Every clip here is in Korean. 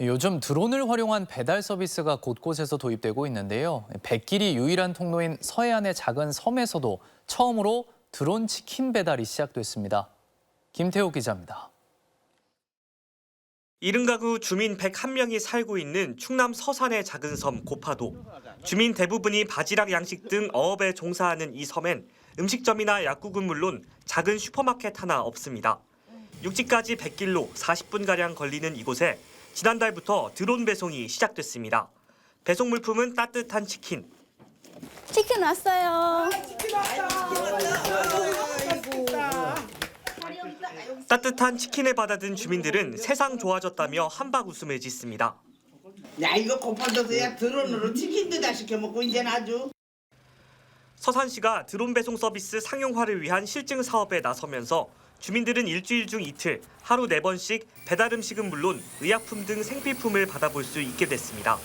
요즘 드론을 활용한 배달 서비스가 곳곳에서 도입되고 있는데요. 백길이 유일한 통로인 서해안의 작은 섬에서도 처음으로 드론 치킨 배달이 시작됐습니다. 김태호 기자입니다. 70가구 주민 101명이 살고 있는 충남 서산의 작은 섬 고파도. 주민 대부분이 바지락 양식 등 어업에 종사하는 이 섬엔 음식점이나 약국은 물론 작은 슈퍼마켓 하나 없습니다. 육지까지 100길로 40분가량 걸리는 이곳에 지난달부터 드론 배송이 시작됐습니다. 배송 물품은 따뜻한 치킨, 치킨 왔어요. 따뜻한 치킨을 받아든 주민들은 세상 좋아졌다며 한박 웃음을 짓습니다. 야 이거 고파도서야 드론으로 치킨도 다 시켜 먹고 이제는 아주 서산 시가 드론 배송 서비스 상용화를 위한 실증 사업에 나서면서 주민들은 일주일 중 이틀 하루 네번씩 배달 음식은 물론 의약품 등 생필품을 받아볼 수 있게 됐습니다.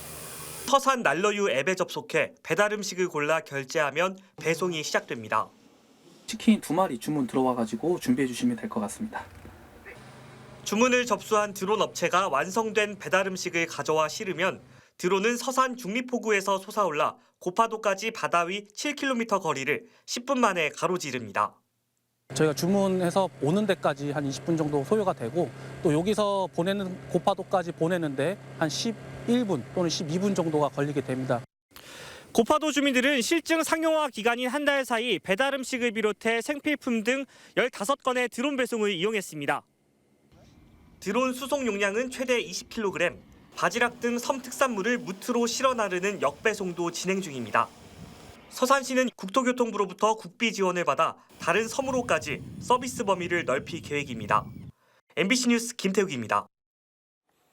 서산 날러유 앱에 접속해 배달 음식을 골라 결제하면 배송이 시작됩니다. 치킨 두 마리 주문 들어와가지고 준비해 주시면 될 것 같습니다. 주문을 접수한 드론 업체가 완성된 배달 음식을 가져와 실으면 드론은 서산 중리포구에서 솟아올라 고파도까지 바다 위 7km 거리를 10분 만에 가로지릅니다. 저희가 주문해서 오는 데까지 한 20분 정도 소요가 되고 또 여기서 보내는 고파도까지 보내는데 한 11분 또는 12분 정도가 걸리게 됩니다. 고파도 주민들은 실증 상용화 기간인 한 달 사이 배달 음식을 비롯해 생필품 등 15건의 드론 배송을 이용했습니다. 드론 수송 용량은 최대 20kg, 바지락 등 섬 특산물을 무트로 실어 나르는 역배송도 진행 중입니다. 서산시는 국토교통부로부터 국비 지원을 받아 다른 섬으로까지 서비스 범위를 넓힐 계획입니다. MBC 뉴스 김태욱입니다.